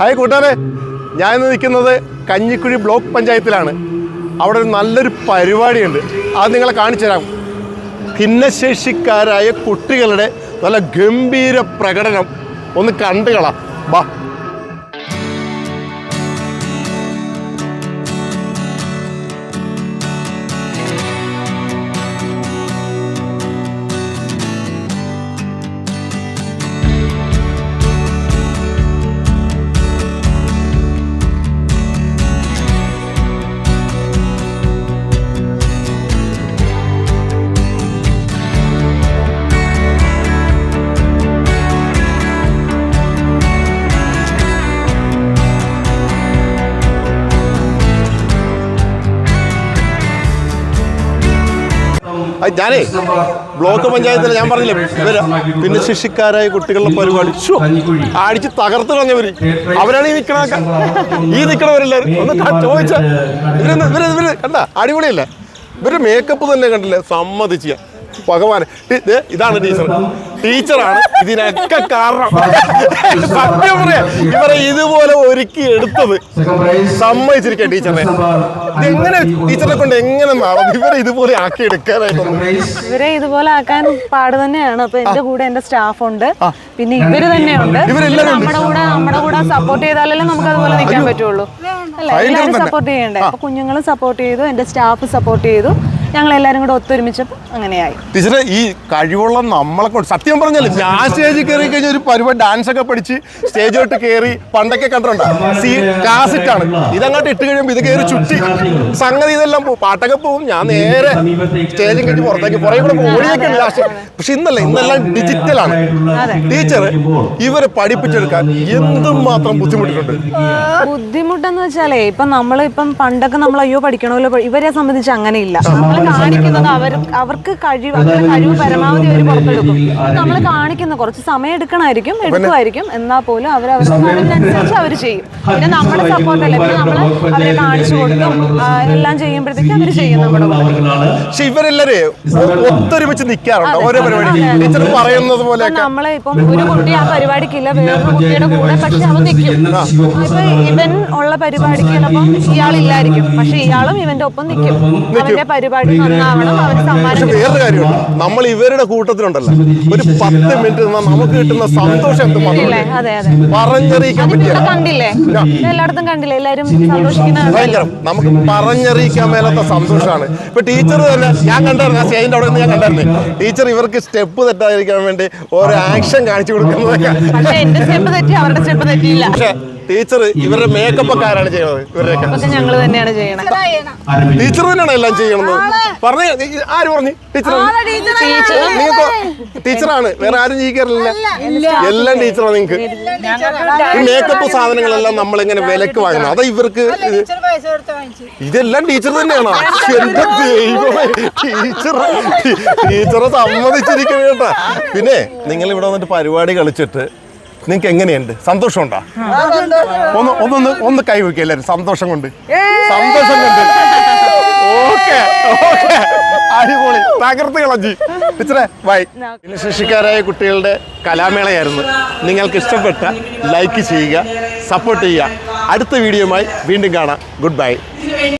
Hi കൂട്ടുകാരെ. ഞാൻ നിൽക്കുന്നത് കഞ്ഞിക്കുഴി ബ്ലോക്ക് പഞ്ചായത്തിലാണ്. അവിടെ ഒരു നല്ലൊരു പരിപാടിയുണ്ട്. അത് നിങ്ങളെ കാണിച്ചു തരാം. ഭിന്നശേഷിക്കാരായ കുട്ടികളുടെ നല്ല ഗംഭീര പ്രകടനം. ഒന്ന് കണ്ടുകളാം. ബാ ഞാനേ ബ്ലോക്ക് പഞ്ചായത്തിൽ ഞാൻ പറഞ്ഞില്ലേ പിന്നെ ഭിന്നശേഷിക്കാരായ കുട്ടികളുടെ പരിപാടി. അടിച്ച് തകർത്ത് കളഞ്ഞവര്. അവരാണ് ഈ നിക്കണ ഈ ക- ചോദിച്ച. ഇവർ ഇവർ ഇവർ കണ്ട അടിപൊളിയല്ലേ? ഇവർ മേക്കപ്പ് തന്നെ കണ്ടില്ലേ? സമ്മതിച്ച ഭഗവാൻ. ഇതാണ് ടീച്ചർ. ടീച്ചറാണ് ഇതിനൊക്കെ കാരണം. സത്യം പറയാ. ഇവരെ ഇതുപോലെ ഒരുക്കി എടുത്തത് സമ്മതിച്ചിരിക്കാം ടീച്ചറെ. എങ്ങനെ ടീച്ചറെ കൊണ്ട് എങ്ങനെ നടന്നു? ഇവരെ ഇതുപോലെ ആക്കി എടുക്കാനായിട്ടൊന്നും. ഇവരെ ഇതുപോലെ ആക്കാൻ പാട് തന്നെയാണ്. അപ്പൊ എന്റെ കൂടെ എന്റെ സ്റ്റാഫ് ഉണ്ട്. പിന്നെ ഇവർ തന്നെയുണ്ട്. നമ്മുടെ കൂടെ നമ്മുടെ കൂടെ സപ്പോർട്ട് ചെയ്താലല്ലേ നമുക്ക് അതുപോലെ നിൽക്കാൻ പറ്റുള്ളൂ. അല്ലെ? എല്ലാവരും സപ്പോർട്ട് ചെയ്യണ്ടേ അപ്പൊ കുഞ്ഞുങ്ങളും സപ്പോർട്ട് ചെയ്തു എന്റെ സ്റ്റാഫ് സപ്പോർട്ട് ചെയ്തു. ഞങ്ങൾ എല്ലാരും കൂടെ ഒത്തൊരുമിച്ചപ്പോൾ അങ്ങനെയായി. ടീച്ചറെ ഈ കഴിവുള്ള നമ്മളെ കൊണ്ട് സത്യം പറഞ്ഞാൽ ഞാൻ സ്റ്റേജിൽ കയറി കഴിഞ്ഞ ഒരു പരിപാടി ഡാൻസ് ഒക്കെ പഠിച്ച് സ്റ്റേജിലോട്ട് കയറി പണ്ടൊക്കെ കണ്ടിട്ടുണ്ടോ. സി കാസറ്റ് ആണ് ഇതങ്ങോട്ട് ഇട്ട് കഴിയുമ്പോൾ ഇത് കയറി ചുറ്റി. സംഗതി ഇതെല്ലാം പോകും പാട്ടൊക്കെ പോകും ഞാൻ നേരെ സ്റ്റേജിൽ കഴിഞ്ഞ് പുറത്തേക്ക് കുറെ കൂടെ ഓടിയൊക്കെ ഉണ്ട്. ലാസ്റ്റ് പക്ഷെ ഇന്നല്ല ഇന്നെല്ലാം ഡിജിറ്റലാണ് ടീച്ചർ ഇവരെ പഠിപ്പിച്ചെടുക്കാൻ എന്തും മാത്രം ബുദ്ധിമുട്ടിട്ടുണ്ട്. ബുദ്ധിമുട്ടെന്ന് വെച്ചാലേ ഇപ്പൊ നമ്മൾ ഇപ്പം പണ്ടൊക്കെ നമ്മൾ അയ്യോ പഠിക്കണമല്ലോ പഠി- ഇവരെ സംബന്ധിച്ച് അങ്ങനെയില്ല നമ്മൾ കാണിക്കുന്നത് അവർ അവർക്ക് കഴിവ് അവരുടെ കഴിവ് പരമാവധി അവർ പുറത്തെടുക്കും. നമ്മൾ കാണിക്കുന്ന കുറച്ച് സമയം എടുക്കണമായിരിക്കും എടുക്കുമായിരിക്കും. എന്നാൽ പോലും അവർ അവരുടെ കഴിവിനനുസരിച്ച് അവർ ചെയ്യും. പിന്നെ നമ്മുടെ സപ്പോർട്ടല്ലേ പിന്നെ നമ്മൾ അവരെ കാണിച്ചു കൊടുക്കും. എല്ലാം ചെയ്യുമ്പോഴത്തേക്കും അവർ ചെയ്യും നമ്മുടെ പക്ഷെ ഇവരെല്ലാരേ ഒത്തൊരുമിച്ച് നിൽക്കാറുണ്ട് ഓരോ പരിപാടി ടീച്ചർ പറയുന്നത് പോലെ നമ്മളെ ഇപ്പം ഒരു കുട്ടി ആ പരിപാടിക്കില്ല വേറൊരു കുട്ടിയുടെ കൂടെ പക്ഷെ അവൻ നിൽക്കും ഇപ്പൊ ഇവൻ ഉള്ള പരിപാടിക്ക് ചിലപ്പം ഇയാളില്ലായിരിക്കും. പക്ഷെ ഇയാളും ഇവന്റെ ഒപ്പം നിൽക്കും അവന്റെ പരിപാടി പക്ഷെ വേറൊരു കാര്യമുണ്ട്. നമ്മൾ ഇവരുടെ കൂട്ടത്തിലുണ്ടല്ലോ. ഒരു പത്ത് മിനിറ്റ് നിന്നാൽ നമുക്ക് കിട്ടുന്ന സന്തോഷം എന്ത് ഇല്ലേ? അതെ അതെ. പറഞ്ഞറിയിക്കാൻ കണ്ടില്ലേ? ഇത് എല്ലായിടത്തും കണ്ടില്ലേ? എല്ലാരും സന്തോഷിക്കുന്ന ഭയങ്കരം. നമുക്ക് പറഞ്ഞറിയിക്കാൻ മേലാത്ത സന്തോഷമാണ്. ഇപ്പൊ ടീച്ചർ തന്നെ ഞാൻ കണ്ടായിരുന്നു. ആ സ്റ്റേജിന്റെ അവിടെ നിന്ന് ഞാൻ കണ്ടായിരുന്നു. ടീച്ചർ ഇവർക്ക് സ്റ്റെപ്പ് തെറ്റാതിരിക്കാൻ വേണ്ടി ഓരോ ആക്ഷൻ കാണിച്ചു കൊടുക്കുന്നതൊക്കെ പക്ഷെ ടീച്ചർ ഇവരുടെ മേക്കപ്പ് ഒക്കെ ആരാണ് ചെയ്യുന്നത് ഇവരുടെയൊക്കെ. ഞങ്ങൾ തന്നെയാണ് ടീച്ചർ തന്നെയാണ് എല്ലാം ചെയ്യണത്. പറഞ്ഞു ആര് പറഞ്ഞു? ടീച്ചർ നിങ്ങൾക്ക് ടീച്ചറാണ്. വേറെ ആരും ചെയ്യിക്കാറില്ല എല്ലാം ടീച്ചറാണ് നിങ്ങക്ക്. ഈ മേക്കപ്പ് സാധനങ്ങളെല്ലാം നമ്മൾ ഇങ്ങനെ വിലക്ക് വാങ്ങണം അതാ ഇവർക്ക് ഇത്. ഇതെല്ലാം ടീച്ചർ തന്നെയാണോ? എന്റെ ദൈവമേ ടീച്ചർ ടീച്ചറെ സമ്മതിച്ചിരിക്കണം കേട്ടാ പിന്നെ നിങ്ങൾ ഇവിടെ വന്നിട്ട് പരിപാടി കളിച്ചിട്ട് നിങ്ങൾക്ക് എങ്ങനെയുണ്ട്? സന്തോഷമുണ്ടോ? ഒന്ന് ഒന്നൊന്ന് ഒന്ന് കൈ വയ്ക്കുക എല്ലാവരും സന്തോഷം കൊണ്ട്. സന്തോഷം കൊണ്ട്. Okay okay. അടിപൊളി. തകർത്ത് കളഞ്ഞി. ടീച്ചറെ ബൈ. ഭിന്നശേഷിക്കാരായ കുട്ടികളുടെ കലാമേളയായിരുന്നു. നിങ്ങൾക്ക് ഇഷ്ടപ്പെട്ട ലൈക്ക് ചെയ്യുക സപ്പോർട്ട് ചെയ്യുക. അടുത്ത വീഡിയോയുമായി വീണ്ടും കാണാം. Good bye.